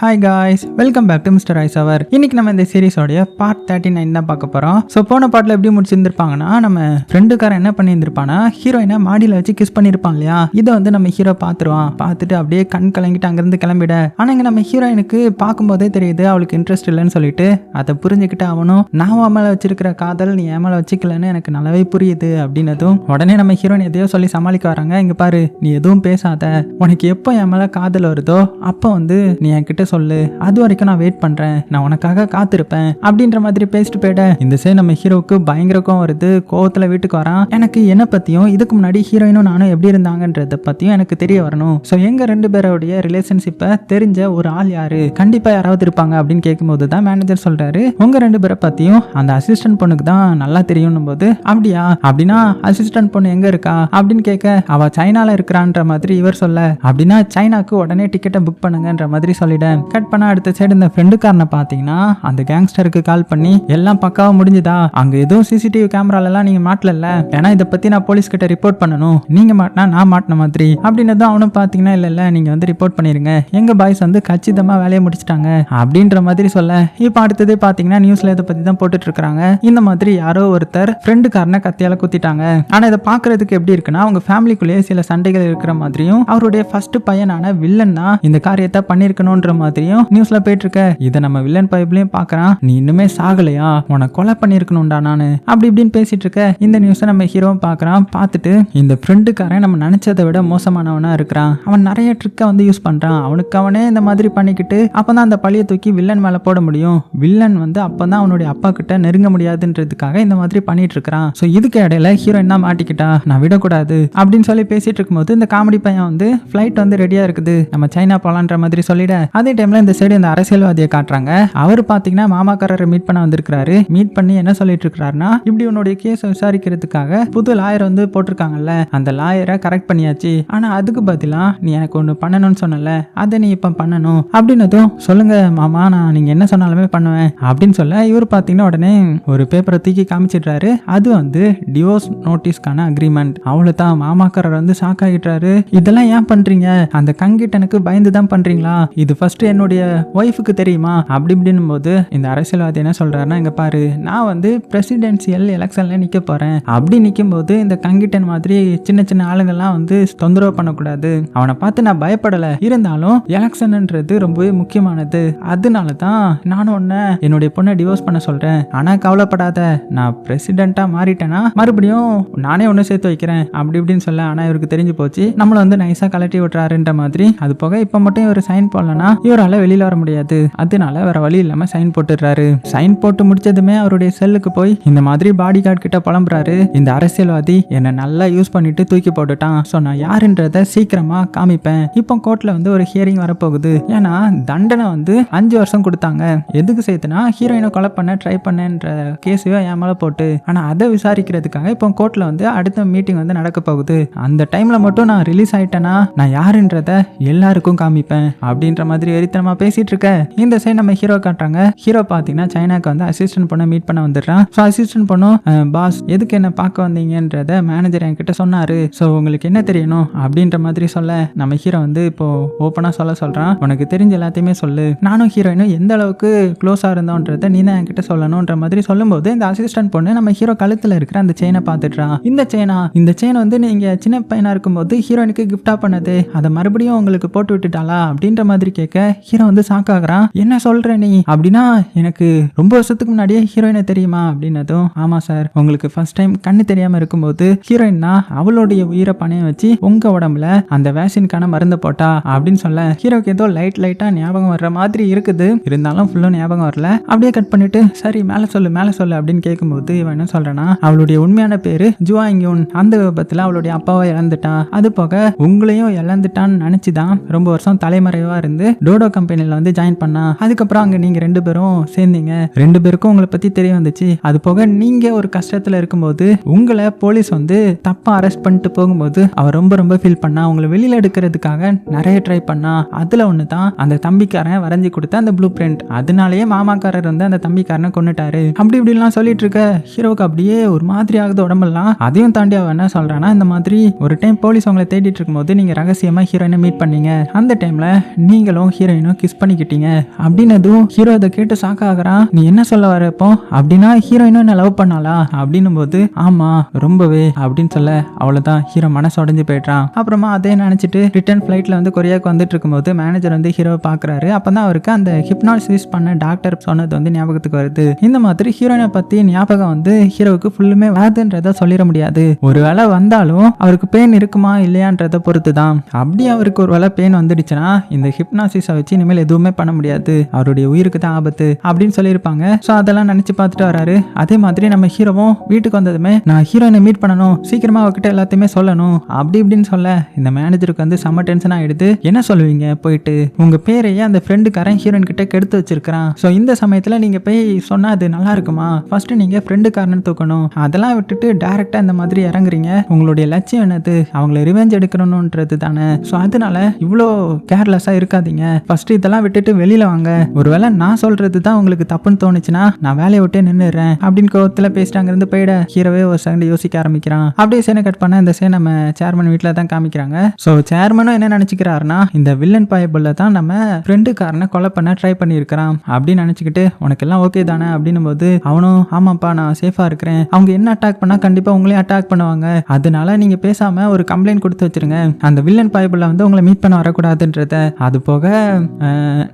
Hi guys welcome back to mister ice அவர் இன்னைக்கு நம்ம இந்த சீரிஸோடைய பார்ட் தேர்ட்டி நைன் தான் பார்க்க போகிறோம் ஸோ போன பாட்டில் எப்படி முடிச்சிருந்திருப்பாங்கன்னா நம்ம ஃப்ரெண்டுக்காரன் என்ன பண்ணியிருந்திருப்பானா ஹீரோயினை மாடியில் வச்சு கிஸ் பண்ணியிருப்பான் இல்லையா? இதை வந்து நம்ம ஹீரோ பார்த்துருவான். பார்த்துட்டு அப்படியே கண் கலங்கிட்டு அங்கேருந்து கிளம்பிட. ஆனால் இங்கே நம்ம ஹீரோயினுக்கு பார்க்கும்போதே தெரியுது அவளுக்கு இன்ட்ரெஸ்ட் இல்லைன்னு சொல்லிட்டு. அதை புரிஞ்சுக்கிட்டு அவனும் நான் உன் மேலே வச்சிருக்கிற காதல் நீ என் மேலே வச்சுக்கலன்னு எனக்கு நல்லாவே புரியுது அப்படின்னதும் உடனே நம்ம ஹீரோயின் எதையோ சொல்லி சமாளிக்க வராங்க. இங்கே பாரு நீ எதுவும் பேசாத. உனக்கு எப்போ என் மேலே காதல் வருதோ அப்போ வந்து நீ என்கிட்ட சொல்லு. அது வரைக்கும் நான் வெயிட் பண்றேன். நான் உனக்காக காத்திருப்பேன். அப்படின்ற மாதிரி பேசிட்டு போயிட்டேன் இந்த சைடு நம்ம ஹீரோவுக்கு பயங்கர கோவம் வருது. கோவத்துல வீட்டுக்கு வரான். எனக்கு என்ன பத்தியும் இதுக்கு முன்னாடி ஹீரோயினும் நானும் எப்படி இருந்தாங்கன்றத பத்தியும் எனக்கு தெரிய வரணும். ஸோ எங்க ரெண்டு பேரோடைய ரிலேஷன்ஷிப்பை தெரிஞ்ச ஒரு ஆள் யாரு? கண்டிப்பா யாராவது இருப்பாங்க அப்படின்னு கேட்கும்போது தான் மேனேஜர் சொல்றாரு. உங்க ரெண்டு பேரை பத்தியும் அந்த அசிஸ்டன்ட் பொண்ணுக்கு தான் நல்லா தெரியும் போது அப்படியா? அப்படின்னா அசிஸ்டன்ட் பொண்ணு எங்க இருக்கா? அப்படின்னு கேட்க அவ சைனால இருக்கிறான்ற மாதிரி இவர் சொல்ல. அப்படின்னா சைனாக்கு உடனே டிக்கெட்டை புக் பண்ணுங்கன்ற மாதிரி சொல்லிட கட் பண்ண அடுத்த சைடு இந்த ஃப்ரெண்டுக்காரனை பார்த்தீங்கன்னா அந்த கேங்ஸ்டருக்கு கால் பண்ணி எல்லாம் பக்காவாக முடிஞ்சுதா? அங்க எதுவும் சிசிடிவி கேமராலலாம் நீங்கள் மாட்டலல்ல. ஏன்னா இதை பத்தி நான் போலீஸ் கிட்ட ரிப்போர்ட் பண்ணணும். நீங்க மாட்டினா நான் மாட்டின மாதிரி. அப்படின்னதும் அவனும் பார்த்தீங்கன்னா இல்லை இல்லை நீங்கள் வந்து ரிப்போர்ட் பண்ணிருங்க. எங்கள் பாய்ஸ் வந்து கச்சிதமாக வேலையை முடிச்சிட்டாங்க. அப்படின்ற மாதிரி சொல்ல இப்போ அடுத்ததே பார்த்தீங்கன்னா நியூஸில் இதை பற்றி தான் போட்டுட்டு இருக்காங்க இந்த மாதிரி யாரோ ஒருத்தர் ஃப்ரெண்டுக்காரனை கத்தியால் குத்திட்டாங்க. ஆனால் இதை பார்க்கறதுக்கு எப்படி இருக்குன்னா அவங்க ஃபேமிலிக்குள்ளேயே சில சண்டைகள் இருக்கிற மாதிரியும் அவருடைய ஃபர்ஸ்ட் பையனான வில்லன் தான் இந்த காரியத்தை பண்ணியிருக்கணுன்ற மாதிரி மாதிரியும் நியூஸ்ல போயிட்டு இருக்க இதை நம்ம வில்லன் பைப்லயும் பார்க்கறான். நீ இன்னுமே சாகலையா? உன கொலை பண்ணிருக்கணும்டா நானு. அப்படி இப்படின்னு பேசிட்டு இருக்க இந்த நியூஸை நம்ம ஹீரோவும் பார்க்கறான். பார்த்துட்டு இந்த ஃப்ரெண்டுக்காரன் நம்ம நினைச்சதை விட மோசமானவனா இருக்கிறான். அவன் நிறைய ட்ரிக்கை வந்து யூஸ் பண்றான். அவனுக்கு அவனே இந்த மாதிரி பண்ணிக்கிட்டு அப்பதான் அந்த பழியை தூக்கி வில்லன் மேல போட முடியும். வில்லன் வந்து அப்பதான் அவனுடைய அப்பா கிட்ட நெருங்க முடியாதுன்றதுக்காக இந்த மாதிரி பண்ணிட்டு இருக்கிறான் ஸோ இதுக்கு இடையில ஹீரோ என்ன மாட்டிக்கிட்டா? நான் விடக்கூடாது. அப்படின்னு சொல்லி பேசிட்டு இருக்கும்போது இந்த காமெடி பையன் வந்து ஃப்ளைட் வந்து ரெடியா இருக்குது. நம்ம சைனா போலான்ற மாதிரி சொல்லிட. அதே டைம்ல இந்த சைடு இந்த அரசியல்வாதியை காட்டுறாங்க. அவர் பாத்தீங்கன்னா மாமாக்காரரை மீட் பண்ண வந்திருக்கிறாரு. மீட் பண்ணி என்ன சொல்லிட்டு இருக்கிறாருன்னா இப்படி உன்னுடைய கேஸ் விசாரிக்கிறதுக்காக புது லாயர் வந்து போட்டிருக்காங்கல்ல அந்த லாயரை கரெக்ட் பண்ணியாச்சு. ஆனா அதுக்கு பதிலா நீ எனக்கு ஒன்று பண்ணணும்னு சொன்னல அதை நீ இப்போ பண்ணணும். அப்படின்னதும் சொல்லுங்க மாமா நான் நீங்க என்ன சொன்னாலுமே பண்ணுவேன். அப்படின்னு சொல்ல இவர் பார்த்தீங்கன்னா உடனே ஒரு பேப்பரை தூக்கி காமிச்சிடுறாரு. அது வந்து டிவோர்ஸ் நோட்டீஸ்க்கான அக்ரிமெண்ட் அவ்வளோதான் மாமாக்காரர் வந்து ஷாக் ஆகிட்டாரு இதெல்லாம் ஏன் பண்றீங்க? அந்த கங்கிட்டனுக்கு பயந்து தான் பண்றீங்களா? இது ஃபர்ஸ்ட் என்னுடைய ஒய்ஃபுக்கு தெரியுமா? அப்படி இப்படின்னும் போது இந்த அரசியல்வாதி என்ன சொல்றாருன்னா இங்க பாரு நான் வந்து பிரசிடென்சியல் எலெக்ஷன்ல நிக்க போறேன். அப்படி நிற்கும் போது இந்த கங்கிட்டன் மாதிரி சின்ன சின்ன ஆளுங்கள்லாம் வந்து தொந்தரவு பண்ணக்கூடாது. அவனை பார்த்து நான் பயப்படல. இருந்தாலும் எலெக்ஷன்ன்றது ரொம்பவே முக்கியமானது. அதனால தான் நானும் உன்னை என்னுடைய பொண்ணை டிவோர்ஸ் பண்ண சொல்றேன். ஆனா கவலைப்படாத. நான் பிரசிடென்ட்டா மாறிட்டேன்னா மறுபடியும் நானே ஒன்று சேர்த்து வைக்கிறேன். அப்படி இப்படின்னு சொல்ல ஆனா இவருக்கு தெரிஞ்சு போச்சு. நம்மளை வந்து நைஸா கலட்டி விட்டுறாருன்ற மாதிரி. அது போக இப்போ மட்டும் இவர் சைன் போடலன்னா இவரால் வெளியில் வர முடியாது. அதனால வேற வழி இல்லாமல் சைன் போட்டுடுறாரு. சைன் போட்டு முடிச்சதுமே அவருடைய செல்லுக்கு போய் இந்த மாதிரி பாடி கார்டு கிட்ட புலம்புறாரு. இந்த அரசியல்வாதி என்னை நல்லா யூஸ் பண்ணிட்டு தூக்கி போட்டுட்டான். ஸோ நான் யாருன்றத சீக்கிரமா காமிப்பேன். இப்போ கோர்ட்ல வந்து ஒரு ஹியரிங் வரப்போகுது. ஏன்னா தண்டனை வந்து அஞ்சு வருஷம் கொடுத்தாங்க. எதுக்கு சேர்த்துனா ஹீரோயினை கொலை பண்ண ட்ரை பண்ணேன்ற கேஸையும் என் மேலே போட்டு. ஆனால் அதை விசாரிக்கிறதுக்காக இப்போ கோர்ட்ல வந்து அடுத்த மீட்டிங் வந்து நடக்க போகுது. அந்த டைம்ல மட்டும் நான் ரிலீஸ் ஆயிட்டேனா நான் யாருன்றத எல்லாருக்கும் காமிப்பேன். அப்படின்ற மாதிரி வெறித்தனமா பேசிட்டு இருக்க. இந்த சைடு நம்ம ஹீரோ காட்டுறாங்க. ஹீரோ பாத்தீங்கன்னா சைனாக்கு வந்து அசிஸ்டன்ட் பொண்ணை மீட் பண்ண வந்துடுறான். ஸோ அசிஸ்டன்ட் பொண்ணும் பாஸ் எதுக்கு என்ன பார்க்க வந்தீங்கன்றத மேனேஜர் என்கிட்ட சொன்னாரு. ஸோ உங்களுக்கு என்ன தெரியணும் அப்படின்ற மாதிரி சொல்ல நம்ம ஹீரோ வந்து இப்போ ஓப்பனாக சொல்ல சொல்றான். உனக்கு தெரிஞ்ச எல்லாத்தையுமே சொல்லு. நானும் ஹீரோயினும் எந்த அளவுக்கு க்ளோஸாக இருந்தோன்றத நீ தான் என்கிட்ட சொல்லணுன்ற மாதிரி சொல்லும்போது இந்த அசிஸ்டன்ட் பொண்ணு நம்ம ஹீரோ கழுத்தில் இருக்கிற அந்த செயினை பார்த்துட்றான் இந்த செயினா இந்த செயின் வந்து நீங்க சின்ன பையனா இருக்கும்போது ஹீரோயினுக்கு கிஃப்டா பண்ணது. அதை மறுபடியும் உங்களுக்கு போட்டு விட்டுட்டாளா அப்படின்ற மாதிரி கேட்க ஹீரோ வந்து ஷாக் ஆகுறான். என்ன சொல்ற நீ? அப்படின்னா எனக்கு ரொம்ப வருஷத்துக்கு முன்னாடியே ஹீரோயினை தெரியுமா? அப்படின்னதும் ஆமா சார் உங்களுக்கு ஃபர்ஸ்ட் டைம் கண்ணு தெரியாம இருக்கும்போது ஹீரோயின்னா அவளுடைய உயிரை பணையம் வச்சு உங்க உடம்புல அந்த வேக்சினுக்கான மருந்து போட்டா அப்படின்னு சொல்ல ஹீரோக்கு ஏதோ லைட் லைட்டா ஞாபகம் வர்ற மாதிரி இருக்குது. இருந்தாலும் ஃபுல்லும் ஞாபகம் வரல. அப்படியே கட் பண்ணிட்டு சரி மேல சொல்லு மேல சொல்லு அப்படின்னு கேட்கும்போது இவன் என்ன சொல்றேன்னா அவளுடைய உண்மையான பேரு ஜுவாங்கியூன் அந்த விபத்துல அவளுடைய அப்பாவை இழந்துட்டா அது போக உங்களையும் இழந்துட்டான்னு நினைச்சுதான் ரொம்ப வருஷம் தலைமறைவா இருந்து டோடோ கம்பெனியில வந்து ஜாயின் பண்ணா அதுக்கப்புறம் அங்க நீங்க ரெண்டு பேரும் சேர்ந்தீங்க. ரெண்டு பேருக்கும் உங்களை பத்தி தெரிய வந்துச்சு. அது போக நீங்க ஒரு கஷ்டத்துல இருக்கும்போது உங்களை போலீஸ் வந்து தப்பா அரெஸ்ட் பண்ணிட்டு போகும்போது அவர் ரொம்ப ரொம்ப ஃபீல் பண்ணா உங்களை வெளியில எடுக்கிறதுக்காக நிறைய ட்ரை பண்ணா அதுல ஒன்று தான் அந்த தம்பிக்காரன் வரைஞ்சி கொடுத்த அந்த ப்ளூ பிரிண்ட் அதனாலேயே மாமாக்காரர் வந்து அந்த தம்பிக்காரனை கொண்டுட்டாரு அப்படி இப்படிலாம் சொல்லிட்டு இருக்க ஹீரோவுக்கு அப்படியே ஒரு மாதிரி ஆகுது உடம்பெல்லாம். அதையும் தாண்டி அவன் என்ன சொல்றான்னா இந்த மாதிரி ஒரு டைம் போலீஸ் உங்களை தேடிட்டு இருக்கும்போது நீங்க ரகசியமா ஹீரோயினை மீட் பண்ணீங்க. அந்த டைம்ல நீங்களும் ஹீரோ ஹீரோயினும் கிஸ் பண்ணிக்கிட்டீங்க. அப்படின்னதும் ஹீரோ இதை கேட்டு ஷாக் ஆகுறான். நீ என்ன சொல்ல வர இப்போ? அப்படின்னா ஹீரோயினும் என்ன லவ் பண்ணாளா? அப்படின்னும் போது ஆமா ரொம்பவே அப்படின்னு சொல்ல அவ்வளவுதான் ஹீரோ மனசு உடஞ்சு போயிட்டான் அப்புறமா அதே நினைச்சிட்டு ரிட்டர்ன் ஃபிளைட்ல வந்து கொரியாவுக்கு வந்துட்டு இருக்கும்போது மேனேஜர் வந்து ஹீரோவை பாக்குறாரு. அப்பதான் அவருக்கு அந்த ஹிப்னாசிஸ் பண்ண டாக்டர் சொன்னது வந்து ஞாபகத்துக்கு வருது. இந்த மாதிரி ஹீரோயினை பத்தி ஞாபகம் வந்து ஹீரோவுக்கு ஃபுல்லுமே வராதுன்றத சொல்லிட முடியாது. ஒருவேளை வந்தாலும் அவருக்கு பெயின் இருக்குமா இல்லையான்றத பொறுத்து தான் அப்படி அவருக்கு ஒரு வேளை பெயின் வந்துடுச்சுன்னா இந்த ஹிப்னாசிஸை வச்சு இனிமேல் எதுவுமே பண்ண முடியாது. அவருடைய உயிருக்கு தான் ஆபத்து அப்படின்னு சொல்லியிருப்பாங்க. ஸோ அதெல்லாம் நினச்சி பார்த்துட்டு வராரு. அதே மாதிரி நம்ம ஹீரோவும் வீட்டுக்கு வந்ததுமே நான் ஹீரோயினை மீட் பண்ணணும் சீக்கிரமாக அவகிட்ட எல்லாத்தையுமே சொல்லணும் அப்படி இப்படின்னு சொல்ல இந்த மேனேஜருக்கு வந்து செம்ம டென்ஷன் ஆகிடுது என்ன சொல்லுவீங்க? போயிட்டு உங்கள் பேரையே அந்த ஃப்ரெண்டுக்காரன் ஹீரோயின் கிட்ட கெடுத்து வச்சிருக்கிறான். ஸோ இந்த சமயத்தில் நீங்கள் போய் சொன்னால் அது நல்லா இருக்குமா? ஃபர்ஸ்ட் நீங்கள் ஃப்ரெண்டுக்காரன் தூக்கணும். அதெல்லாம் விட்டுட்டு டேரெக்டாக இந்த மாதிரி இறங்குறீங்க. உங்களுடைய லட்சியம் என்னது? அவங்கள ரிவெஞ்ச் எடுக்கணும்ன்றது தானே ஸோ அதனால இவ்வளோ கேர்லெஸ்ஸாக இருக்காதீங்க. ஃபர்ஸ்ட் இதெல்லாம் விட்டுட்டு வெளியில வாங்க. ஒருவேளை நான் சொல்றது தான் உங்களுக்கு தப்புன்னு தோணுச்சுன்னா நான் வேலையை விட்டே நின்றுடுறேன் அப்படின்னு கோவத்துல பேசிட்டு அங்கிருந்து போயிட. ஹீரோவே ஒரு செகண்ட் யோசிக்க ஆரம்பிக்கிறான். அப்படியே சேனை கட் பண்ண இந்த சேனை நம்ம சேர்மன் வீட்டில் தான் காமிக்கிறாங்க. ஸோ சேர்மனும் என்ன நினச்சிக்கிறாருன்னா இந்த வில்லன் பாயபிளில் தான் நம்ம ஃப்ரெண்டுக்காரனை கொலை பண்ண ட்ரை பண்ணியிருக்கிறான் அப்படின்னு நினச்சிக்கிட்டு உனக்கு எல்லாம் ஓகே தானே? அப்படின்னும் போது அவனும் ஆமாப்பா நான் சேஃபாக இருக்கிறேன். அவங்க என்ன அட்டாக் பண்ணால் கண்டிப்பாக உங்களையும் அட்டாக் பண்ணுவாங்க. அதனால நீங்கள் பேசாமல் ஒரு கம்ப்ளைண்ட் கொடுத்து வச்சிருங்க. அந்த வில்லன் பாயபிளில் வந்து உங்களை மீட் பண்ண வரக்கூடாதுன்றத. அது போக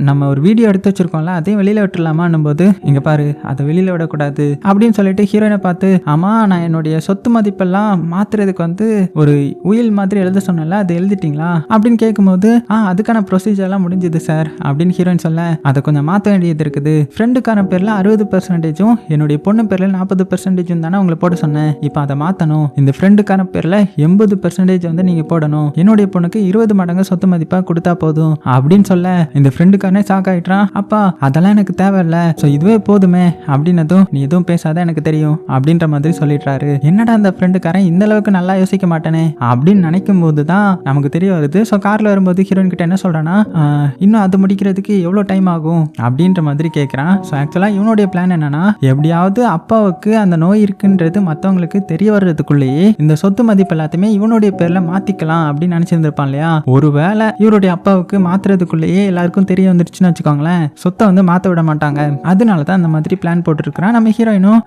நம்ம ஒரு வீடியோ எடுத்து வச்சிருக்கோம்ல அதையும் வெளியில் விட்டுலாமான்னும் போது இங்கே பாரு அதை வெளியில் விடக்கூடாது அப்படின்னு சொல்லிட்டு ஹீரோயினை பார்த்து ஆமாம் நான் என்னுடைய சொத்து மதிப்பெல்லாம் மாத்துறதுக்கு வந்து ஒரு உயில் மாதிரி எழுத சொன்னல அது எழுதிட்டீங்களா? அப்படின்னு கேட்கும்போது ஆ அதுக்கான ப்ரொசீஜர்லாம் முடிஞ்சுது சார் அப்படின்னு ஹீரோயின் சொல்ல அதை கொஞ்சம் மாற்ற வேண்டியது இருக்குது. ஃப்ரெண்டுக்காரன் பேரில் அறுபது பெர்சன்டேஜும் என்னுடைய பொண்ணு பேரில் நாற்பது பெர்சன்டேஜும் தானே உங்களை போட சொன்னேன். இப்போ அதை மாற்றணும் இந்த ஃப்ரெண்டுக்காரன் பேரில் எண்பது பெர்சன்டேஜ் வந்து நீங்கள் போடணும். என்னுடைய பொண்ணுக்கு இருபது மடங்கு சொத்து மதிப்பாக கொடுத்தா போதும் அப்படின்னு சொல்ல இந்த ஃப்ரெண்டுக்காரனே ஷாக் ஆயிட்டான் அப்பா அதெல்லாம் எனக்கு தேவையில்ல. ஸோ இதுவே போதுமே. அப்படின்னதும் நீ எதுவும் பேசாத எனக்கு தெரியும். அப்படின்ற மாதிரி சொல்லிடுறாரு. என்னடா அந்த ஃப்ரெண்டுக்காரன் இந்த அளவுக்கு நல்லா யோசிக்க மாட்டானே. அப்படின்னு நினைக்கும் போது தான் நமக்கு தெரிய வருது. ஸோ காரில் வரும்போது ஹீரோயின் கிட்ட என்ன சொல்றான்னா இன்னும் அது முடிக்கிறதுக்கு எவ்வளோ டைம் ஆகும்? அப்படின்ற மாதிரி கேட்குறான் ஸோ ஆக்சுவலாக இவனுடைய பிளான் என்னன்னா எப்படியாவது அப்பாவுக்கு அந்த நோய் இருக்குன்றது மற்றவங்களுக்கு தெரிய வர்றதுக்குள்ளேயே இந்த சொத்து மதிப்பு எல்லாத்தையுமே இவனுடைய பேர்ல மாத்திக்கலாம். அப்படின்னு நினைச்சிருந்திருப்பான் இல்லையா? ஒருவேளை இவருடைய அப்பாவுக்கு மாத்துறதுக்குள்ளேயே எல்லாருக்கும் தெரிய வந்துருச்சுன்னு வச்சுக்கோங்களேன். சொத்தை வந்து மாற்ற விட மாட்டாங்க. அதனால தான் அந்த மாதிரி பிளான் போட்டுருக்குறான் நம்ம ஹீரோயினும்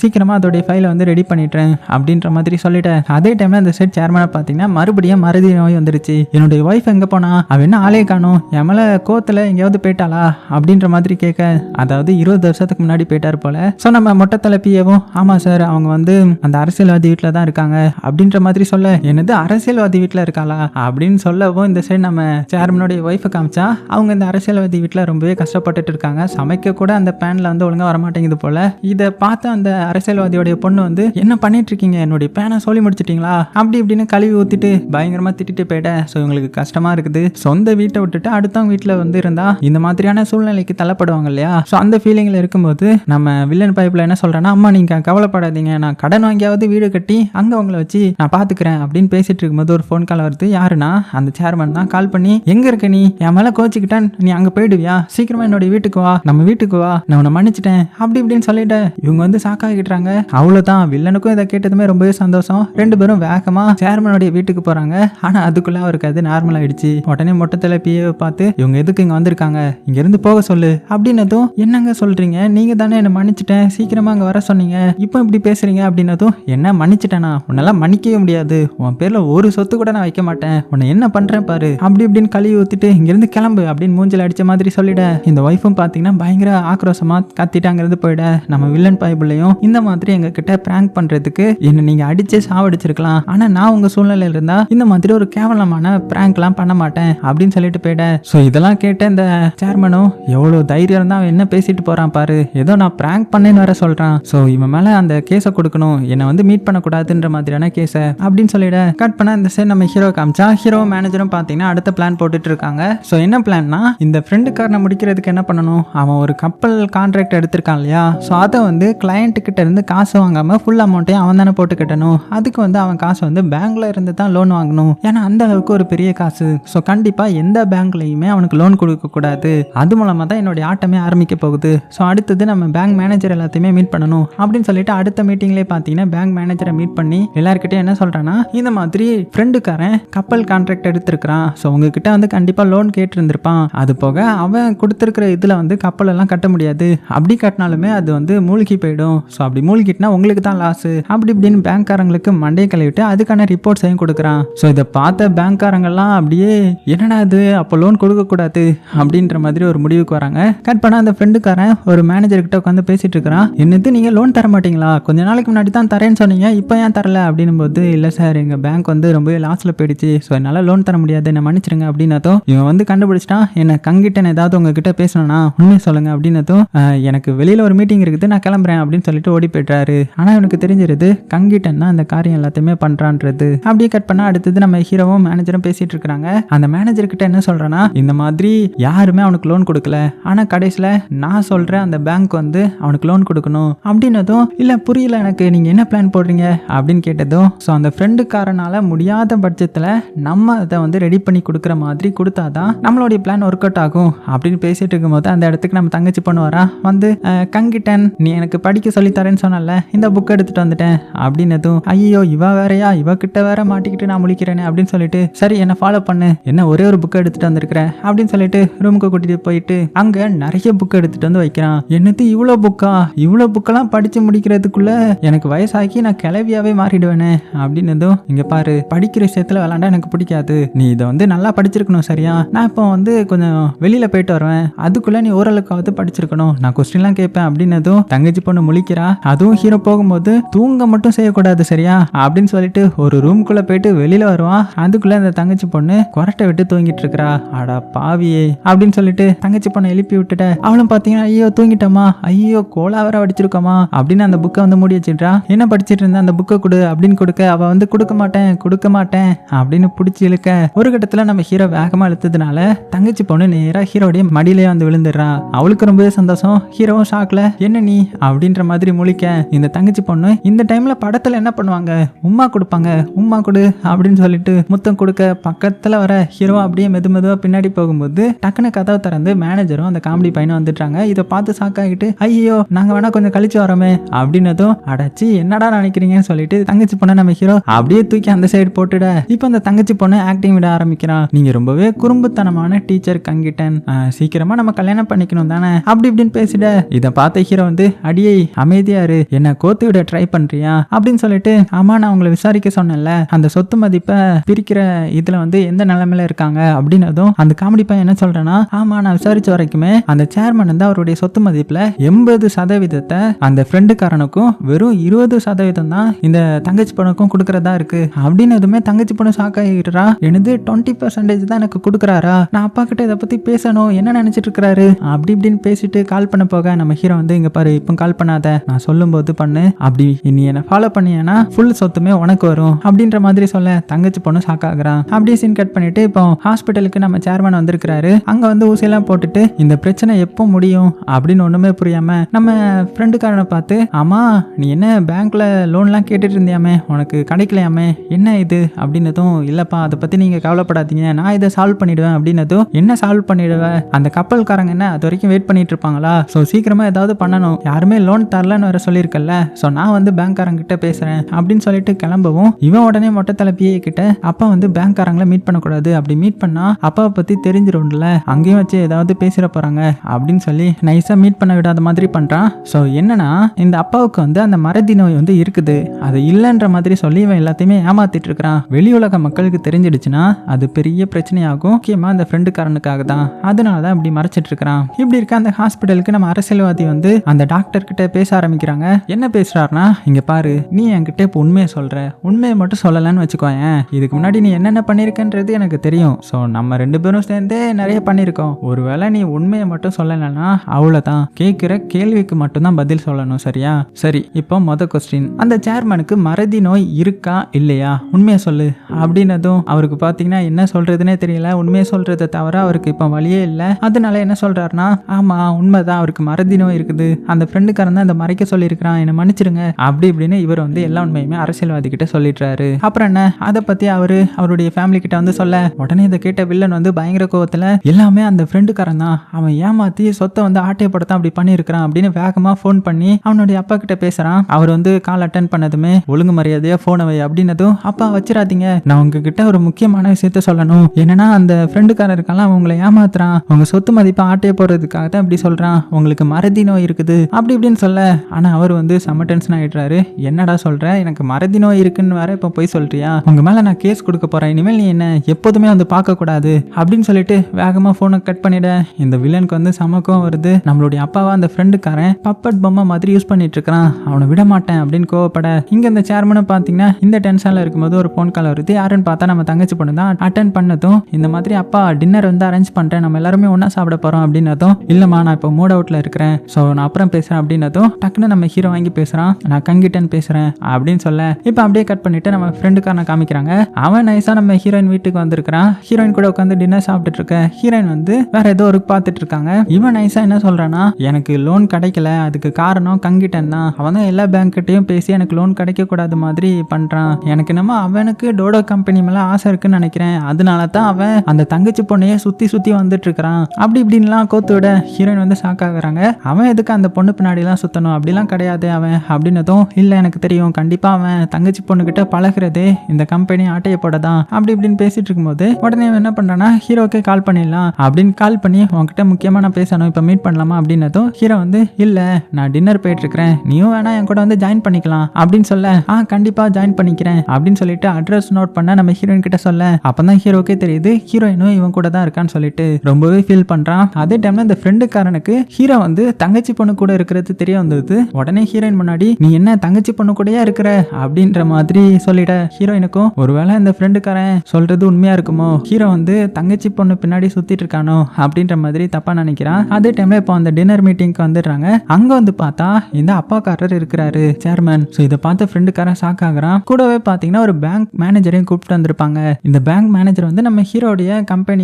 சீக்கிரமாக அதோடைய ஃபைலை வந்து ரெடி பண்ணிட்டேன் அப்படின்ற மாதிரி சொல்லிட்டேன். அதே டைமில் அந்த செட் சேர்மனை பார்த்தீங்கன்னா மறுபடியும் மறதி நோய் வந்துருச்சு. என்னுடைய ஒய்ஃப் எங்கே போனா? அவன் என்ன ஆளே காணும்? என் மேலே கோத்தில் எங்கேயாவது போயிட்டாளா? அப்படின்ற மாதிரி கேட்க அதாவது இருபது வருஷத்துக்கு முன்னாடி போயிட்டார் போல. ஸோ நம்ம மொட்டை தலைப்பியவும் ஆமாம் சார் அவங்க வந்து அந்த அரசியல்வாதி வீட்டில் தான் இருக்காங்க அப்படின்ற மாதிரி சொல்ல என்னது அரசியல்வாதி வீட்டில் இருக்காளா? அப்படின்னு சொல்லவும் இந்த சைடு நம்ம சேர்மனுடைய ஒய்ஃபை காமிச்சா அவங்க இந்த அரசியல்வாதி வீட்டில் ரொம்பவே கஷ்டப்பட்டுட்டு இருக்காங்க. சமைக்க கூட அந்த பேனில் வந்து ஒழுங்கா வரமாட்டேங்குது போல. இதை பார்த்து அந்த அரசியல்வாதியோடைய பொண்ணு வந்து என்ன பண்ணிட்டு இருக்கீங்க? என்னுடைய பேனை சொல்லி முடிச்சிட்டீங்களா? அப்படி இப்படின்னு கழுவி ஊத்திட்டு பயங்கரமா திட்டிட்டு போயிட்டேன் ஸோ இவங்களுக்கு கஷ்டமா இருக்குது. சொந்த வீட்டை விட்டுட்டு அடுத்தவங்க வீட்டில் வந்து இருந்தா இந்த மாதிரியான சூழ்நிலைக்கு தள்ளப்படுவாங்க இல்லையா? ஸோ அந்த ஃபீலிங்கில் இருக்கும்போது நம்ம வில்லன் பைப்பில் என்ன சொல்றேன்னா அம்மா நீங்க கவலைப்படாதீங்க. நான் கடன் வாங்கியாவது வீடு கட்டி அங்க உங்களை வச்சு நான் பாத்துக்கிறேன். அப்படின்னு பேசிட்டு இருக்கும்போது ஒரு ஃபோன் கால் வருது. யாருன்னா அந்த சேர்மன் தான் கால் பண்ணி எங்க இருக்க நீ? என் மேல கோச்சிக்கிட்டா நீ அங்கே போயிடுவியா? சீக்கிரமா என்னோட வீட்டுக்கு வா. நம்ம வீட்டுக்கு வா. நான் உன்னை மன்னிச்சிட்டேன். அப்படி இப்படின்னு சொல்லிட்டேன் இவங்க வந்து சாக்காகிட்டாங்க. அவ்வளோதான் வில்லனுக்கும் இதை கேட்டதுமே ரொம்பவே சந்தோஷம். ரெண்டு பேரும் வேகமா சேர்மனுடைய வீட்டுக்கு போறாங்க. ஆனா அதுக்குள்ள அவருக்கு அது நார்மல் ஆயிடுச்சு. உடனே மொட்டத்தில் பிஏவை பார்த்து இவங்க எதுக்கு இங்கே வந்திருக்காங்க? இங்கேருந்து போக சொல்லு. அப்படின்னதும் என்னங்க சொல்றீங்க? நீங்க தானே என்னை மன்னிச்சிட்டேன். சீக்கிரமா அங்கே வர சொன்னீங்க. இப்போ இப்படி பேசுறீங்க? அப்படின்னதும் என்ன மன்னிச்சிட்டேனா? உன்னெல்லாம் மன்னிக்கவே முடியாது. உன் பேர்ல ஒரு சொத்து கூட நான் வைக்க மாட்டேன். உன்னை என்ன பண்றேன் பாரு. அப்படி இப்படின்னு கழுவி ஊத்திட்டு இங்கேருந்து கிளம்ப கிளம்பு அப்படின்னு மூஞ்சில அடிச்ச மாதிரி சொல்லிட. இந்த ஒய்ஃபும் பார்த்தீங்கன்னா பயங்கர ஆக்ரோஷமாக கத்திட்டாங்கிறது போயிட. நம்ம வில்லன் பைபிளையும் இந்த மாதிரி எங்ககிட்ட பிராங்க் பண்ணுறதுக்கு என்ன நீங்கள் அடிச்சே சாவடிச்சிருக்கலாம். ஆனால் நான் உங்கள் சூழ்நிலையில் இருந்தால் இந்த மாதிரி ஒரு கேவலமான பிராங்க்லாம் பண்ண மாட்டேன் அப்படின்னு சொல்லிட்டு போயிட. ஸோ இதெல்லாம் கேட்ட இந்த சேர்மனும் எவ்வளோ தைரியம் தான் அவன் என்ன பேசிட்டு போகிறான் பாரு. ஏதோ நான் பிராங்க் பண்ணேன்னு வேற சொல்கிறான் ஸோ இவன் மேலே அந்த கேஸை கொடுக்கணும். என்னை வந்து மீட் பண்ணக்கூடாதுன்ற மாதிரியான கேஸை அப்படின்னு சொல்லிட. கட் பண்ண இந்த சைடு நம்ம ஹீரோ காமிச்சா ஹீரோ மேனேஜரும் பார்த்தீங்கன்னா அடுத்த பிளான் போட்டுட்டு இருக்காங்க. ஸோ என்ன பிளான்னா இந்த ஃப்ரெண்டுக்காரனை முடிக்கிறதுக்கு என்ன பண்ணணும்? அவன் ஒரு கப்பல் கான்ட்ராக்ட் எடுத்திருக்கான் இல்லையா? ஸோ அதை வந்து கிளையண்ட் கிட்ட இருந்து காசு வாங்காமல் ஃபுல் அமௌண்ட்டையும் அவன் தானே போட்டு கட்டணும். அதுக்கு வந்து அவன் காசு வந்து பேங்க்ல இருந்து தான் லோன் வாங்கணும். ஏன்னா அந்த அளவுக்கு ஒரு பெரிய காசு. ஸோ கண்டிப்பா எந்த பேங்க்லையுமே அவனுக்கு லோன் கொடுக்க கூடாது. அது மூலமா தான் என்னுடைய ஆட்டமே ஆரம்பிக்க போகுது. ஸோ அடுத்தது நம்ம பேங்க் மேனேஜர் எல்லாத்தையுமே மீட் பண்ணணும். அப்படின்னு சொல்லிட்டு அடுத்த மீட்டிங்லேயே பார்த்தீங்கன்னா பேங்க் மேனேஜரை மீட் பண்ணி எல்லாருக்கிட்டையும் என்ன சொல்கிறான்னா இந்த மாதிரி ஃப்ரெண்டுக்காரன் கப்பல் கான்ட்ராக்ட் எடுத்திருக்கிறான். ஸோ உங்ககிட்ட வந்து கண்டிப்பாக லோன் கேட்டிருந்தேன் இருந்திருப்பான் அது போக அவன் கொடுத்துருக்கிற இதில் வந்து கப்பலெல்லாம் கட்ட முடியாது. அப்படி கட்டினாலுமே அது வந்து மூழ்கி போயிடும். ஸோ அப்படி மூழ்கிட்டுனா உங்களுக்கு தான் லாஸு அப்படி இப்படின்னு பேங்க்காரங்களுக்கு மண்டையை கழுவிட்டு அதுக்கான ரிப்போர்ட்ஸையும் கொடுக்குறான். ஸோ இதை பார்த்த பேங்க்காரங்கெல்லாம் அப்படியே என்னடா இது? அப்போ லோன் கொடுக்கக்கூடாது அப்படின்ற மாதிரி ஒரு முடிவுக்கு வராங்க. கட் பண்ண அந்த ஃப்ரெண்டுக்காரன் ஒரு மேனேஜர்கிட்ட உட்காந்து பேசிட்டு இருக்கிறான். என்னது நீங்கள் லோன் தர மாட்டீங்களா? கொஞ்ச நாளைக்கு முன்னாடி தான் தரேன்னு சொன்னீங்க இப்போ ஏன் தரல? அப்படின்னும் போது இல்லை சார் எங்கள் பேங்க் வந்து ரொம்பவே லாஸில் போயிடுச்சு. ஸோ என்னால் லோன் தர முடியாது. என்ன மன்னிச்சிருங்க அப்படின்னதும் இவன் வந்து கண்டுபிடிச்சிட்டான் என்ன கங்கிட்ட ஏதாவது உங்ககிட்ட பேசணும்னா உண்மையை சொல்லுங்க அப்படின்னதும் எனக்கு வெளியில் ஒரு மீட்டிங் இருக்குது நான் கிளம்புறேன் அப்படின்னு சொல்லிட்டு ஓடி போயிட்டாரு ஆனால் எனக்கு தெரிஞ்சிருது கங்கிட்டன் தான் அந்த காரியம் எல்லாத்தையுமே பண்ணுறான்றது அப்படியே கட் பண்ணா அடுத்தது நம்ம ஹீரோவும் மேனேஜரும் பேசிட்டு இருக்கிறாங்க. அந்த மேனேஜர் கிட்ட என்ன சொல்றேன்னா இந்த மாதிரி யாருமே அவனுக்கு லோன் கொடுக்கல. ஆனா கடைசியில நான் சொல்றேன் அந்த பேங்க் வந்து அவனுக்கு லோன் கொடுக்கணும் அப்படின்னதும் இல்ல புரியல எனக்கு நீங்க என்ன பிளான் போடுறீங்க? அப்படின்னு கேட்டதும் ஸோ அந்த ஃப்ரெண்டுக்காரனால முடியாத பட்சத்துல நம்ம அதை வந்து ரெடி பண்ணி கொடுக்குற மாதிரி கொடுத்தாதான் நம்மளுடைய பிளான் ஒர்க் அவுட் ஆகும் அப்படின்னு பேசிட்டு இருக்கும்போது அந்த இடத்துக்கு நம்ம தங்கச்சி பொண்ணு வரா வந்து கங்கிட்டன் நீ எனக்கு படிக்க சொல்லித்தரேன்னு சொன்னல இந்த புக் எடுத்துட்டு வந்துட்டேன் அப்படின்னதும் ஐயோ இவ வேறயா? இவ கிட்ட வேற மாட்டிக்கிட்டு நான் முழிக்கிறேனே அப்படின்னு சொல்லிட்டு சரி என்ன ஃபாலோ பண்ணு என்ன ஒரே ஒரு புக் எடுத்துட்டு வந்திருக்கிறேன் அப்படின்னு சொல்லிட்டு ரூமுக்கு கூட்டிட்டு போயிட்டு அங்க நிறைய புக் எடுத்துட்டு வந்து வைக்கிறான். என்னது இவ்வளோ புக்கா இவ்வளோ புக்கெல்லாம் படிச்சு முடிக்கிறதுக்குள்ள எனக்கு வயசாகி நான் கிளவியாவே மாறிடுவேனே அப்படின்னதும் இங்க பாரு படிக்கிற விஷயத்துல விளாண்டா எனக்கு பிடிக்காது. நீ இதை வந்து நல்லா படிச்சிருக்கணும் சரியா? நான் இப்போ வந்து கொஞ்சம் வெளியில போயிட்டு வருவேன். அதுக்குள்ள நீ ஓரளவுக்காவது படிச்சிருக்கணும். நான் கொஸ்டின்லாம் கேட்பேன் அப்படின்னதும் தங்கச்சி பொண்ணு முழிக்கிறா? அதுவும் ஹீரோ போகும்போது தூங்க மட்டும் செய்யக்கூடாது சரியா? அப்படின்னு சொல்லிட்டு ஒரு ரூம்குள்ள போயிட்டு வெளியில வருவான் அதுக்குள்ள அந்த தங்கச்சி பொண்ணு கொரட்டை விட்டு தூங்கிட்டு இருக்கிறா. அடா பாவியே அப்படின்னு சொல்லிட்டு தங்கச்சி பொண்ணை எழுப்பி விட்டுட்ட. அவளும் பாத்தீங்கன்னா ஐயோ தூங்கிட்டோமா? ஐயோ கோலா வேற அடிச்சிருக்கோமா? அப்படின்னு அந்த புக்கை வந்து மூடி வச்சிட்டா என்ன படிச்சிட்டு இருந்த அந்த புக்கை கொடு அப்படின்னு கொடுக்க அவ வந்து கொடுக்க மாட்டேன் கொடுக்க மாட்டேன் அப்படின்னு பிடிச்சி இழுக்க. ஒரு கட்டத்துல நம்ம ஹீரோ வேகமா இழுத்ததுனால தங்கச்சி பொண்ணு நேராக ஹீரோடைய மடியிலே வந்து விழுந்துடுறான் அவளுக்கு ரொம்பவே சந்தோஷம். ஹீரோவும் ஷாக்ல என்ன நீ? அப்படின்ற மாதிரி முழிக்க இந்த தங்கச்சி பொண்ணு இந்த டைம்ல படத்துல என்ன பண்ணுவாங்க? உம்மா கொடுப்பாங்க. உம்மா கொடு அப்படின்னு சொல்லிட்டு முத்தம் கொடுக்க பக்கத்துல வர ஹீரோ அப்படியே மெது மெதுவா பின்னாடி போகும்போது டக்குன்னு கதவை திறந்து மேனேஜரும் அந்த காமெடி பையனும் வந்துட்டாங்க இதை பார்த்து ஷாக்காகிட்டு ஐயோ நாங்க வேணா கொஞ்சம் கழிச்சு வரோமே அப்படின்னதும் அடைச்சி என்னடா நினைக்கிறீங்கன்னு சொல்லிட்டு தங்கச்சி பொண்ணை நம்ம ஹீரோ அப்படியே தூக்கி அந்த சைடு போட்டுட. இப்போ அந்த தங்கச்சி பொண்ணு ஆக்டிங் விட ஆரம்பிக்கிறான் நீங்க ரொம்பவே குறும்புத்தனமான டீச்சர் கங்கிட்டன் சீக்கிரமா நம்ம கல்யாணம் பண்ணிக்கணும் தானே? அப்படி இப்படின்னு பேசிட இதை பார்த்த ஹீரோ வந்து அடியை அமைதியாரு என்ன கோத்து விட ட்ரை பண்றியா? அப்படின்னு சொல்லிட்டு ஆமா நான் உங்களை விசாரிக்க சொன்னேன்ல. அந்த சொத்து மதிப்பை பிரிக்கிற இதுல வந்து எந்த நிலைமையில இருக்காங்க அப்படின்னதும் அந்த காமெடி பையன் என்ன சொல்றேன்னா ஆமா நான் விசாரிச்ச வரைக்குமே அந்த சேர்மன் வந்து அவருடைய சொத்து மதிப்புல எண்பது சதவீதத்தை அந்த ஃப்ரெண்டுக்காரனுக்கும் வெறும் இருபது சதவீதம் தான் இந்த தங்கச்சி பொண்ணுக்கும் கொடுக்கறதா இருக்கு. அப்படின்னதுமே தங்கச்சி பொண்ணு ஷாக் ஆகிடுறா. எனது டுவெண்ட்டி பர்சன்டேஜ் தான் எனக்கு கொடுக்குறாரா? நான் அப்பா கிட்ட இதை பத்தி பேசணும் என்ன நினைச்சிட்டு இருக்கிறாரு? அப்படி இப்படின்னு பேசிட்டு கால் பண்ண போக நம்ம ஹீரோ வந்து இங்க பாரு இப்போ கால் பண்ணாத. நான் சொல்லும்போது பண்ணு அப்படி நீ என்ன ஃபாலோ பண்ணியனா ஃபுல் சொத்துமே உனக்கு வரும் அப்படின்ற மாதிரி சொல்ல தங்கச்சி பொண்ணு ஷாக் ஆகுறான். அப்படியே சீன் கட் பண்ணிட்டு இப்போ ஹாஸ்பிட்டலுக்கு நம்ம சேர்மன் வந்திருக்கிறாரு. அங்க வந்து ஊசியெல்லாம் போட்டுட்டு இந்த பிரச்சனை எப்போ முடியும்? அப்படின்னு ஒண்ணுமே புரியாம நம்ம ஃப்ரெண்டுக்காரனை பார்த்து ஆமா நீ என்ன பேங்க்ல லோன்லாம் கேட்டுட்டு இருந்தியாமே? உனக்கு கிடைக்கலையாமே? என்ன இது? அப்படின்னதும் இல்லப்பா அதை பத்தி நீங்க கவலைப்படாதீங்க. நான் இதை சால்வ் பண்ணிடுவேன் அப்படின்னதும் என்ன சால்வ் பண்ணிடுவேன் அந்த கப்பல்காரங்க என்ன அது வரைக்கும் வெயிட் பண்ணிட்டு இருப்பாங்களா? ஸோ சீக்கிரமா ஏதாவது பண்ணணும். யாருமே லோன் தரலன்னு வேற சொல்லியிருக்கல ஸோ நான் வந்து பேங்க்காரங்கிட்ட பேசுறேன். அப்படின்னு சொல்லிட்டு கிளம்பவும் இவன் உடனே மொட்டை தலை பிஏ கிட்ட அப்பா வந்து பேங்க்காரங்களை மீட் பண்ணக்கூடாது. அப்படி மீட் பண்ணா அப்பாவை பத்தி தெரிஞ்சிரும்ல. அங்கேயும் வச்சு ஏதாவது பேசிட போறாங்க. அப்படின்னு சொல்லி நைஸா மீட் பண்ண விடாத மாதிரி பண்றான். ஸோ என்னன்னா இந்த அப்பாவுக்கு வந்து அந்த மறதி நோய் வந்து இருக்குது. அது இல்லைன்ற மாதிரி சொல்லி இவன் எல்லாத்தையுமே ஏமாத்திட்டு இருக்கிறான். வெளி உலக மக்களுக்கு தெரிஞ்சிடுச்சுன்னா அது பெரிய பிரச்சனையாகும். முக்கியமா அந்த ஃப்ரெண்டுக்காரனுக்காக தான் அதனால தான் இப்படி மறைச்சிட்டு இருக்கிறான் இப்படி இருக்க அந்த ஹாஸ்பிட்டலுக்கு நம்ம அரசியல்வாதி வந்து அந்த டாக்டர் கிட்ட பேச ஆரம்பிக்கிறாங்க. என்ன பேசுறாருன்னா இங்க பாரு நீ என்கிட்ட இப்போ உண்மையை சொல்ற. உண்மையை மட்டும் சொல்லலன்னு வச்சுக்கோயேன். இதுக்கு முன்னாடி நீ என்னென்ன பண்ணியிருக்கன்றது எனக்கு தெரியும். ஸோ நம்ம ரெண்டு பேரும் சேர்ந்தே நிறைய பண்ணியிருக்கோம். ஒருவேளை நீ உண்மையை மட்டும் சொல்லலைன்னா அவ்வளோதான் கேட்குற கேள்விக்கு மட்டும்தான் பதில் சொல்லணும் சரியா? சரி இப்போ மொதல் கொஸ்டின் அந்த சேர்மனுக்கு மறதி நோய் இருக்கா இல்லையா? உண்மையை சொல்லு. அப்படின்னதும் அவருக்கு பார்த்தீங்கன்னா என்ன சொல்றதுனே தெரியல. உண்மையை சொல்றதை தவிர அவருக்கு இப்போ வழியே இல்லை. அதனால என்ன சொல்றாருன்னா ஆமா உண்மைதான் அவருக்கு மறதி நோய் இருக்குது. அந்த ஃப்ரெண்டுக்காரன் தான் அந்த மறைக்க சொல்லியிருக்கிறான். என்னை மன்னிச்சிருங்க அப்படி இப்படின்னு இவர் வந்து எல்லா உண்மையுமே அரசியல்வாதி கிட்ட சொல்லிடுறாரு. அப்புறம் என்ன? அதை பத்தி அவரு அவருடைய ஃபேமிலி கிட்ட வந்து சொல்ல உடனே இதை கேட்ட வில்லன் வந்து பயங்கர கோவத்துல எல்லாமே அந்த ஃப்ரெண்டுக்காரன் தான் அவன் ஏமாத்தி சொத்தை வந்து ஆட்டையப்படுத்தான் அப்படி பண்ணியிருக்கிறான். அப்படின்னு வேகமா ஃபோன் பண்ணி அவனுடைய அப்பா கிட்ட பேசுறான். அவர் வந்து கால் அட்டன் பண்ணதுமே ஒழுங்கு மரியாதையா போனை வை அப்படின்னதும் அப்பா வச்சிடாதீங்க நான் உங்ககிட்ட ஒரு முக்கியமான விஷயத்த சொல்லணும். என்னன்னா அந்த ஃப்ரெண்டுக்காரர் இருக்கலாம் அவன் உங்களை ஏமாத்துறான். உங்க சொத்து மதிப்பை ஆட்டைய போறதுக்காக தான் இப்படி சொல்றான். உங்களுக்கு மறதி நோய் இருக்குது. அப்படி இப்படின்னு சொல்ல. ஆனா அவர் வந்து செம்ம டென்ஷன் ஆயிடுறாரு. என்னடா சொல்ற? எனக்கு மறதி நோய் இருக்குன்னு வேற இப்போ போய் சொல்றியா? உங்க மேல நான் கேஸ் கொடுக்க போறேன். இனிமேல் நீ என்ன? எப்போதுமே வந்து பார்க்க கூடாது அப்படின்னு சொல்லிட்டு வேகமா போனை கட் பண்ணிட. இந்த வில்லனுக்கு வந்து சமக்கம் வருது. நம்மளுடைய அப்பாவா அந்த ஃப்ரெண்டுக்காரன் பப்பட் பொம்மை மாதிரி யூஸ் பண்ணிட்டு இருக்கிறான் அவனை விட மாட்டேன் அப்படின்னு கோவப்பட. இங்க இந்த சேர்மனை பாத்தீங்கன்னா இந்த டென்ஷன்ல இருக்கும்போது ஒரு ஃபோன் கால் வருது. யாருன்னு பார்த்தா நம்ம தங்கச்சி பொண்ணு தான் அட்டன் பண்ணதும். இந்த மாதிரி அப்பா டின்னர் வந்து அரேஞ்ச் பண்றேன். நம்ம எல்லாருமே ஒன்றா சாப்பிட போறோம் அப்படின்னதும் இல்லைம்மா நான் இப்போ மூட் அவுட்ல இருக்கிறேன். ஸோ நான் அப்புறம் பேசுறேன் அப்படின்னதும் டக்குன்னு நம்ம ஹீரோ வாங்கி பேசுறான். நான் கங்கிட்டன் பேசுறேன் அப்படின்னு சொல்ல இப்போ அப்படியே கட் பண்ணிட்டு நம்ம ஃப்ரெண்டுக்காரனை காமிக்கிறாங்க. அவன் நைஸா நம்ம ஹீரோயின் வீட்டுக்கு வந்திருக்கிறான். ஹீரோயின் கூட உட்காந்து டின்னர் சாப்பிட்டுட்டு இருக்க. ஹீரோயின் வந்து வேற ஏதோ ஒரு பார்த்துட்டு இருக்காங்க. இவன் நைஸா என்ன சொல்றான்னா எனக்கு லோன் கிடைக்கல. அதுக்கு காரணம் கங்கிட்டன் தான். அவன் தான் எல்லா பேங்க்கிட்டையும் பேசி எனக்கு லோன் கிடைக்க கூடாது மாதிரி பண்றான். எனக்கு என்னமோ அவனுக்கு டோடோ கம்பெனி மேல ஆசை இருக்குன்னு நினைக்கிறேன். அதனால தான் அவன் அந்த தங்கச்சி பொண்ணையே சுத்தி சுத்தி வந்துட்டு இருக்கிறான் அப்படி இப்படின்லாம் கோத்து விட ஹீரோயின் வந்து ஷாக் ஆகுறாங்க. அவன் எதுக்கு அந்த பொண்ணு பின்னாடிலாம் சுத்தணும்? அப்படிலாம் கிடையாது அவன். அப்படின்னதும் இல்லை எனக்கு தெரியும். கண்டிப்பா அவன் தங்கச்சி பொண்ணுகிட்ட பழகுறதே இந்த கம்பெனி ஆட்டைய போட தான் அப்படி இப்படின்னு பேசிட்டு இருக்கும்போது உடனே அவன் என்ன பண்றானா ஹீரோக்கே கால் பண்ணிடலாம். அப்படின்னு கால் பண்ணி உன்கிட்ட முக்கியமா நான் பேசணும். இப்போ மீட் பண்ணலாமா? அப்படின்னதும் ஹீரோ வந்து இல்ல நான் டின்னர் போயிட்டு இருக்கிறேன் நீயும் வேணா என் கூட வந்து ஜாயின் பண்ணிக்கலாம். அப்படின்னு சொல்ல ஆ கண்டிப்பா ஜாயின் பண்ணிக்கிறேன். அப்படின்னு சொல்லிட்டு அட்ரஸ் நோட் பண்ண நம்ம ஹீரோயின் கிட்ட சொல்ல அப்பதான் ஹீரோக்கே தெரியுது. ஹீரோயினும் இவன் கூட கூட தான் இருக்கான்னு சொல்லிட்டு ரொம்பவே ஃபீல் பண்றான். அதே டைம்ல இந்த ஃப்ரெண்டுக்காரனுக்கு ஹீரோ வந்து தங்கச்சி பொண்ணு கூட இருக்கிறது தெரிய வந்தது. உடனே ஹீரோயின் முன்னாடி நீ என்ன தங்கச்சி பொண்ணு கூடயா இருக்கிற? அப்படின்ற மாதிரி சொல்லிட ஹீரோயினுக்கும் ஒருவேளை இந்த ஃப்ரெண்டுக்காரன் சொல்றது உண்மையா இருக்குமோ? ஹீரோ வந்து தங்கச்சி பொண்ணு பின்னாடி சுத்திட்டு இருக்கானோ? அப்படின்ற மாதிரி தப்பா நினைக்கிறான். அதே டைம்ல இப்போ அந்த டின்னர் மீட்டிங்க்கு வந்துடுறாங்க. அங்க வந்து பார்த்தா இந்த அப்பாக்காரர் இருக்கிறாரு சேர்மன் ஸோ இதை பார்த்து ஃப்ரெண்டுக்காரன் ஷாக் ஆகுறான். கூடவே பார்த்தீங்கன்னா ஒரு பேங்க் மேனேஜரையும் கூப்பிட்டு வந்திருப்பாங்க. இந்த பேங்க் மேனேஜர் வந்து நம்ம ஹீரோடைய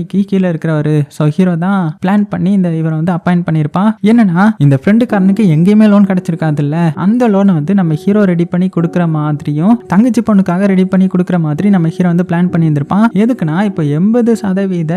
கம்பெனிக்கு கீழே இருக்கிறவரு ஸோ ஹீரோ தான் பிளான் பண்ணி இந்த இவரை வந்து அப்பாயிண்ட் பண்ணியிருப்பான் என்னன்னா இந்த ஃப்ரெண்டுக்காரனுக்கு எங்கேயுமே லோன் கிடைச்சிருக்காதுல்ல. அந்த லோனை வந்து நம்ம ஹீரோ ரெடி பண்ணி கொடுக்குற மாதிரியும் தங்கச்சி பொண்ணுக்காக ரெடி பண்ணி கொடுக்குற மாதிரி நம்ம ஹீரோ வந்து பிளான் பண்ணியிருந்திருப்பான். எதுக்குன்னா இப்போ எண்பது சதவீத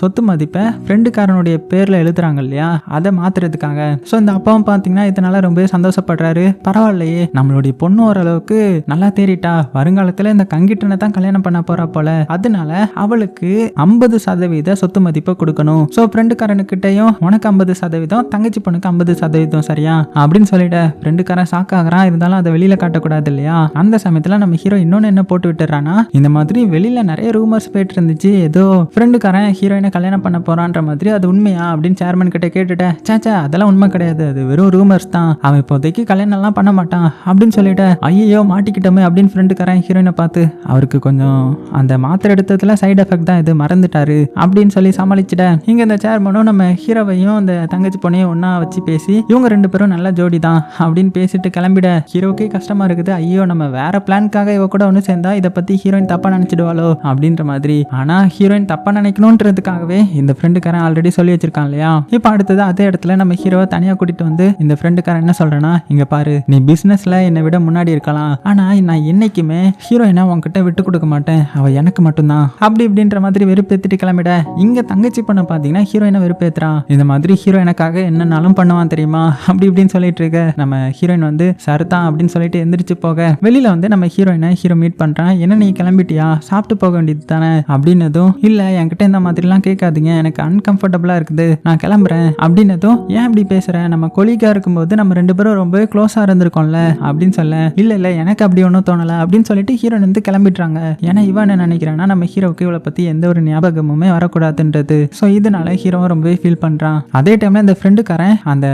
சொத்து மதிப்பை ஃப்ரெண்டுக்காரனுடைய பேரில் எழுதுறாங்க இல்லையா? அதை மாத்துறதுக்காக. ஸோ இந்த அப்பாவும் பார்த்தீங்கன்னா இதனால ரொம்பவே சந்தோஷப்படுறாரு. பரவாயில்லையே நம்மளுடைய பொண்ணு ஓரளவுக்கு நல்லா தேறிட்டா. வருங்காலத்தில் இந்த கங்கிட்டனை தான் கல்யாணம் பண்ண போறா போல. அதனால அவளுக்கு ஐம்பது சதவீத சொத்து மதிப்பை கொடுக்கணும். ஸோ ஃப்ரெண்டுக்காரனுக்கிட்டையும் உனக்கு ஐம்பது சதவீதம் தங்கச்சி பொண்ணுக்கு ஐம்பது சதவீதம் சரியா? அப்படின்னு சொல்லிட ஃப்ரெண்டுக்காரன் ஷாக் ஆகிறான். இருந்தாலும் அதை வெளியில காட்டக்கூடாது இல்லையா? அந்த சமயத்துல நம்ம ஹீரோ இன்னொன்னு என்ன போட்டு விட்டுறானா இந்த மாதிரி வெளியில நிறைய ரூமர்ஸ் போயிட்டு இருந்துச்சு. ஏதோ ஃப்ரெண்டுக்காரன் ஹீரோயினை கல்யாணம் பண்ண போறான்ற மாதிரி அது உண்மையா? அப்படின்னு சேர்மன் கிட்ட கேட்டுட்டேன் சேச்சா அதெல்லாம் உண்மை கிடையாது. அது வெறும் ரூமர்ஸ் தான். அவன் இப்போதைக்கு கல்யாணம் எல்லாம் பண்ண மாட்டான். அப்படின்னு சொல்லிட்டு. ஐயோ மாட்டிக்கிட்டோமே அப்படின்னு ஃப்ரெண்டுக்காரன் ஹீரோயினை பார்த்து. அவருக்கு கொஞ்சம் அந்த மாத்திரை எடுத்ததுல சைடு எஃபெக்ட் தான் இது. மறந்துட்டாரு. அப்படின்னு சொல்லி சமாளிச்சிட்டேன். இங்க இந்த சேர்மனும் நம்ம ஹீரோவையும் அந்த தங்கச்சி பொண்ணையும் ஒன்றா வச்சு பேசி இவங்க ரெண்டு பேரும் நல்ல ஜோடி தான் அப்படின்னு பேசிட்டு கிளம்பிட ஹீரோக்கே கஷ்டமா இருக்குது. ஐயோ நம்ம வேற பிளான்காக இவ கூட ஒன்று சேர்ந்தா இதை பத்தி ஹீரோயின் தப்பா நினைச்சிடுவாளோ அப்படின்ற மாதிரி. ஆனா ஹீரோயின் தப்பா நினைக்கணுன்றதுக்காகவே இந்த ஃப்ரெண்டுக்காரன் ஆல்ரெடி சொல்லி வச்சிருக்கான் இல்லையா? இப்போ அடுத்தது அதே இடத்துல நம்ம ஹீரோவை தனியா கூட்டிட்டு வந்து இந்த ஃப்ரெண்டுக்காரன் என்ன சொல்கிறேன்னா இங்க பாரு நீ பிசினஸ்ல என்னை விட முன்னாடி இருக்கலாம். ஆனா நான் என்னைக்குமே ஹீரோயினை உன்கிட்ட விட்டு கொடுக்க மாட்டேன். அவ எனக்கு மட்டும்தான். அப்படி இப்படின்ற மாதிரி வெறுப்பேத்திட்டு விட இங்க தங்கச்சி பண்ண பாத்தீங்கன்னா ஹீரோயினை வெறுப்பேத்துறான் இந்த மாதிரி ஹீரோ எனக்காக என்னன்னாலும் பண்ணுவான் தெரியுமா? அப்படி இப்படின்னு சொல்லிட்டு இருக்க. நம்ம ஹீரோயின் வந்து சரதான் அப்படின்னு சொல்லிட்டு எந்திரிச்சு போக. வெளியில வந்து நம்ம ஹீரோயினை ஹீரோ மீட் பண்றான். என்ன நீ கிளம்பிட்டியா? சாப்பிட்டு போக வேண்டியது தானே? அப்படின்னதும் இல்ல என்கிட்ட இந்த மாதிரிலாம் கேட்காதீங்க. எனக்கு அன்கம்ஃபர்டபுளா இருக்குது. நான் கிளம்புறேன். அப்படின்னதும் ஏன் இப்படி பேசுகிறேன் நம்ம கொலிகா இருக்கும்போது நம்ம ரெண்டு பேரும் ரொம்பவே க்ளோஸா இருந்திருக்கோம்ல? அப்படின்னு சொல்ல இல்ல இல்ல எனக்கு அப்படி ஒன்றும் தோணல. அப்படின்னு சொல்லிட்டு ஹீரோயின் வந்து கிளம்பிடுறாங்க. ஏன்னா இவன் என்ன நினைக்கிறான்னா நம்ம ஹீரோவுக்கு இவளை பத்தி எந்த ஒரு ஞாபகமுமே வரக்கூடாதுன்றது. ஸோ இதனால ஹீரோவும் ரொம்பவே ஃபீல் பண்ணுறான் அதே டைமில் இந்த ஃப்ரெண்டுக்காரன் அந்த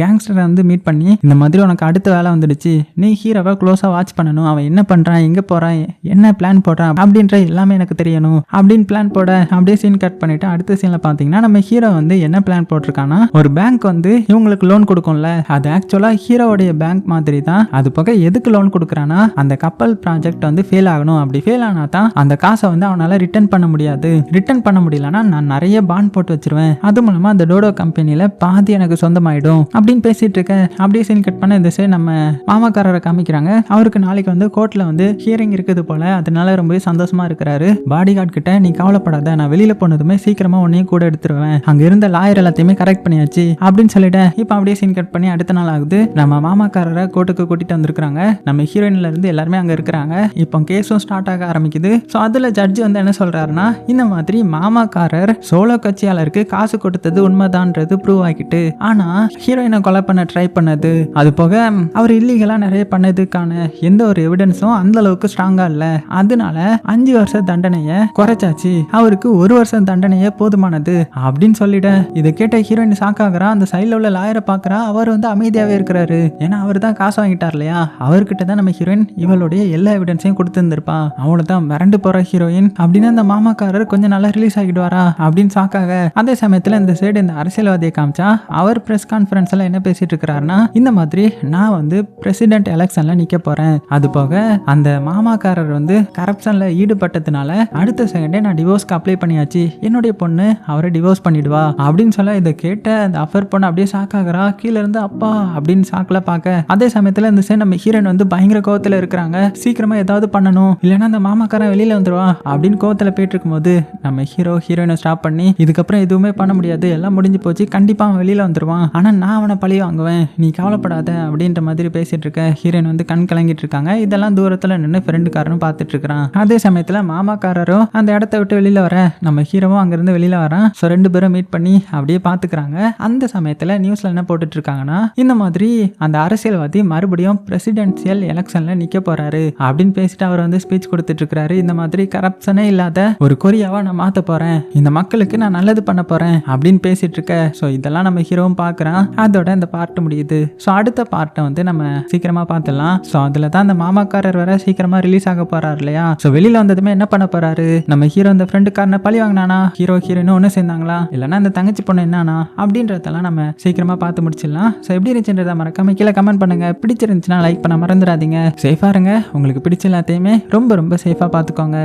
கேங்ஸ்டரை வந்து மீட் பண்ணி இந்த மாதிரி உனக்கு அடுத்த வேலை வந்துடுச்சு. நீ ஹீரோவை க்ளோஸாக வாட்ச் பண்ணணும். அவன் என்ன பண்ணுறான் எங்கே போகிறான் என்ன பிளான் போடுறான்? அப்படின்ற எல்லாமே எனக்கு தெரியணும். அப்படின்னு பிளான் போட அப்படியே சீன் கட் பண்ணிட்டு அடுத்த சீனில் பார்த்தீங்கன்னா நம்ம ஹீரோ வந்து என்ன பிளான் போட்டிருக்கான்னா ஒரு பேங்க் வந்து இவங்களுக்கு லோன் கொடுக்கும்ல. அது ஆக்சுவலாக ஹீரோவுடைய பேங்க் மாதிரி தான் அது போக எதுக்கு லோன் கொடுக்குறான்னா அந்த கப்பல் ப்ராஜெக்ட் வந்து ஃபெயில் ஆகணும். அப்படி ஃபெயில் ஆனா தான் அந்த காசை வந்து அவனால் ரிட்டர்ன் பண்ண முடியாது. ரிட்டர்ன் பண்ண முடியலன்னா நான் நிறைய பாண்ட் போட்டு வச்சிருவேன். அது மூலமா அந்த டோடோ கம்பெனியில பாதி எனக்கு சொந்தமாயிடும். அப்படின்னு பேசிட்டு இருக்கேன் அப்படியே சீன் கட் பண்ண இந்த சைடு நம்ம மாமாக்காரரை காமிக்கிறாங்க. அவருக்கு நாளைக்கு வந்து கோர்ட்ல வந்து ஹியரிங் இருக்குது போல. அதனால ரொம்பவே சந்தோஷமா இருக்கிறாரு. பாடி கார்டு கிட்ட நீ கவலைப்படாத நான் வெளியில போனதுமே சீக்கிரமா உன்னையும் கூட எடுத்துருவேன். அங்க இருந்த லாயர் எல்லாத்தையுமே கரெக்ட் பண்ணியாச்சு. அப்படின்னு சொல்லிட்டேன் இப்போ அப்படியே சீன் கட் பண்ணி அடுத்த நாள் ஆகுது. நம்ம மாமாக்காரரை கோர்ட்டுக்கு கூட்டிட்டு வந்திருக்காங்க நம்ம ஹீரோயின்ல இருந்து எல்லாருமே அங்க இருக்கிறாங்க. இப்போ கேஸும் ஸ்டார்ட் ஆக ஆரம்பிக்குது. ஸோ அதுல ஜட்ஜ் வந்து என்ன சொல்றாருன்னா இந்த மாதிரி மாமாக்காரர் சோழ கட்சியாளருக்கு காசு கொடுத்தது உண்மைதான்றது ப்ரூவ் ஆகிட்டு ஆனா ஹீரோயினை கொலை பண்ண ட்ரை பண்ணது. அது போக அவர் இல்லீகலா நிறைய பண்ணதுக்கான எந்த ஒரு எவிடன்ஸும் அந்த அளவுக்கு ஸ்ட்ராங்கா இல்ல. அதனால அஞ்சு வருஷ தண்டனைய குறைச்சாச்சு. அவருக்கு ஒரு வருஷம் தண்டனையே போதுமானது அப்படின்னு சொல்லிட இதை கேட்ட ஹீரோயின் ஷாக்காகிறா அந்த சைடில் உள்ள லாயரை பார்க்கறா அவர் வந்து அமைதியாவே இருக்கிறாரு. ஏன்னா அவர் தான் காசு வாங்கிட்டார் இல்லையா? அவர்கிட்ட தான் நம்ம ஹீரோயின் இவளுடைய எல்லா எவிடன்ஸையும் கொடுத்துருந்துருப்பா. அவளை தான் மிரண்டு போற ஹீரோயின் அப்படின்னு அந்த மாமாக்காரர் கொஞ்சம் நல்லா ரிலீஸ் ஆகிடுவாரா அப்படின்னு ஷாக்காக அதே சமயத்தில் இந்த சைடு இந்த அரசியல்வாதியை காமிச்சா அவர் பிரஸ் எல்லாம் என்ன பேசிட்டு இருக்கிறாருன்னா இந்த மாதிரி நான் வந்து பிரசிடென்ட் எலெக்ஷன்ல நிக்க போறேன். அது போக அந்த மாமாக்காரர் வந்து கரப்ஷன்ல ஈடுபட்டதுனால அடுத்த செகண்டே நான் டிவோர்ஸ்க்கு அப்ளை பண்ணியாச்சு. என்னுடைய பொண்ணு அவரை டிவோர்ஸ் பண்ணிடுவா அப்படின்னு சொல்ல இதை கேட்ட அந்த அஃபர் பொண்ணு அப்படியே ஷாக்காகிறா கீழே இருந்து அப்பா அப்படின்னு ஷாக்ல பார்க்க அதே சமயத்துல இந்த சைடு நம்ம ஹீரோயின் வந்து பயங்கர கோவத்துல இருக்கிறாங்க. சீக்கிரமா ஏதாவது பண்ணணும் இல்லைன்னா அந்த மாமாக்காரன் வெளியில வந்துருவா அப்படின்னு கோவத்துல போயிட்டு இருக்கும்போது நம்ம ஹீரோ ஹீரோயினை ஸ்டாப் பண்ணி இதுக்கப்புறம் எதுவுமே பண்ண முடியாது. எல்லாம் முடிஞ்சு போச்சு. கண்டிப்பா அவன் வெளியில வந்துருவான். ஆனா நான் அவனை பழி வாங்குவேன். நீ கவலைப்படாத அப்படின்ற மாதிரி பேசிட்டு இருக்க ஹீரோயின் வந்து கண் கலங்கிட்டு இருக்காங்க. இதெல்லாம் தூரத்துல நின்று ஃப்ரெண்டுக்காரனும் பார்த்துட்டு இருக்கிறான். அதே சமயத்துல மாமாக்காரரும் அந்த இடத்த விட்டு வெளியில வர நம்ம ஹீரோவும் அங்கிருந்து வெளியில வரான். ஸோ ரெண்டு பேரும் மீட் பண்ணி அப்படியே பார்த்துக்கிறாங்க. அந்த சமயத்துல நியூஸ்ல என்ன போட்டுட்டு இருக்காங்கன்னா இந்த மாதிரி அந்த அரசியல்வாதி மறுபடியும் பிரசிடென்சியல் எலெக்ஷன்ல நிக்க போறாரு அப்படின்னு பேசிட்டு அவர் வந்து ஸ்பீச் கொடுத்துட்டு இருக்காரு இந்த மாதிரி கரப்ஷனே இல்லாத ஒரு கொரியாவா நான் மாத்த போறேன். இந்த மக்களுக்கு நான் நல்லது பண்ண போறேன் அப்படின்னு பேசிட்டு இருக்க. ஸோ இதெல்லாம் நம்ம ஹீரோவும் பார்க்குறான். அதோட இந்த பார்ட் முடியுது. ஸோ அடுத்த பார்ட்டை வந்து நம்ம சீக்கிரமா பார்த்துடலாம். ஸோ அதில் தான் அந்த மாமாக்காரர் வர சீக்கிரமா ரிலீஸ் ஆக போறாரு இல்லையா? ஸோ வெளியில் வந்ததுமே என்ன பண்ண போறாரு? நம்ம ஹீரோ இந்த ஃப்ரெண்டுக்காரனை பழி வாங்கினானா? ஹீரோ ஹீரோயினும் ஒன்று சேர்ந்தாங்களா? இல்லைன்னா அந்த தங்கச்சி பொண்ணு என்னன்னா அப்படின்றதெல்லாம் நம்ம சீக்கிரமா பார்த்து முடிச்சிடலாம். ஸோ எப்படி இருந்துச்சுன்றதை மறக்காம கீழே கமெண்ட் பண்ணுங்க. பிடிச்சிருந்துச்சுன்னா லைக் பண்ண மறந்துடாதீங்க. சேஃபா இருங்க உங்களுக்கு பிடிச்ச எல்லாத்தையுமே ரொம்ப ரொம்ப சேஃபா பார்த்துக்கோங்க.